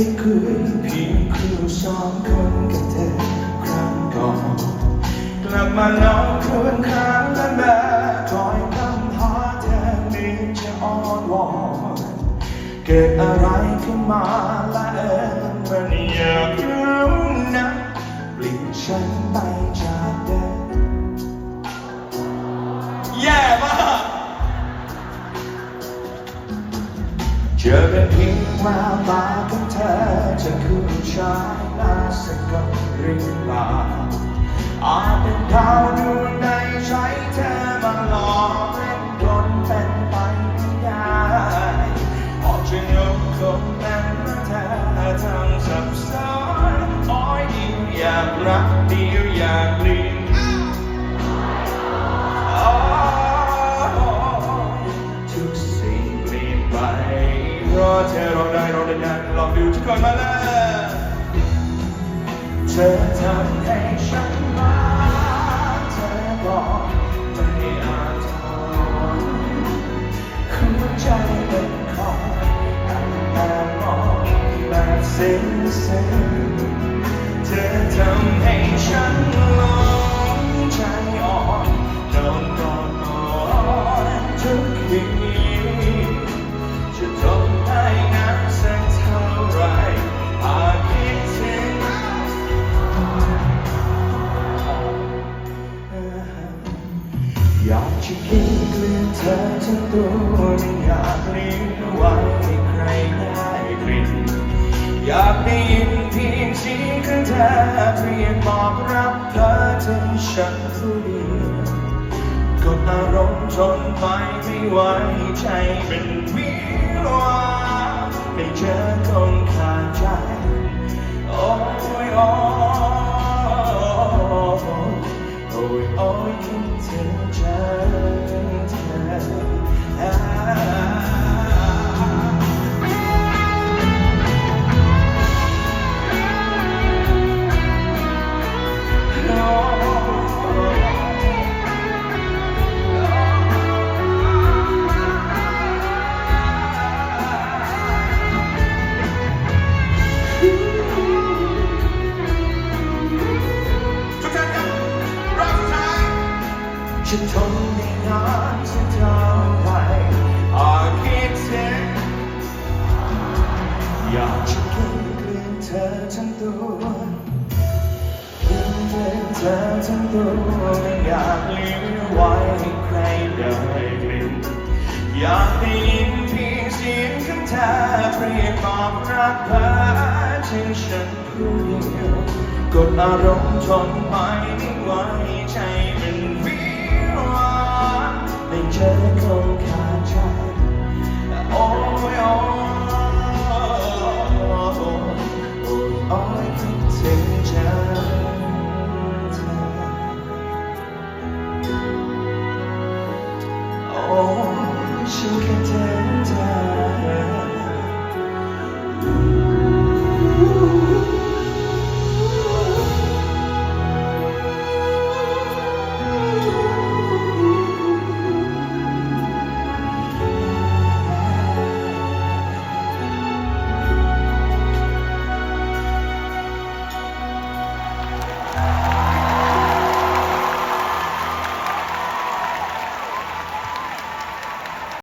ได้คุยเพียงคู่สองคนกับเธอครั้งก่อนกลับมานอนคืนค้างกันแบบคอยคำหาเธอมีจะอ้อนวอนเกิดอะไรขึ้นมาละเอิญ เจอเป็นเพียงแววตาของเธอจะคุณชายน่าส มาเลยเธอทำให้ฉันมาเธอบอกไม่อาจทนหัวใจเป็นของอันแต่มองแบบสิ้นสิ้น อยากจะกินเกลือเธอทั้งตัวไม่อยากเลี้ยงไว้ให้ใครได้กลิ่นอยากได้ยินเพียงเสียงของเธอเพียงบอกรับเธอถึงฉันผู้เดียวกดอารมณ์ทนไปไม่ไหวใจเป็นวิวาให้เจอคนขาดใจ โอ้ยโอ้ โอ้ยคิดถึงเธอแทน จะทนได้นานสักเท่าไหร่อาจคิดถึงอยากจะกินกลือเธอทั้งตัวกินเกลือเธอทั้งตัวไม่อยากเหลือไว้ให้ใครได้กลิ่นอยากได้ยินเพียงเสียงของเธอเรียกบอกรักเธอถึงฉันผู้เดียวกดอารมณ์ทนไปไม่ไหวใจเป็นวิวา ไ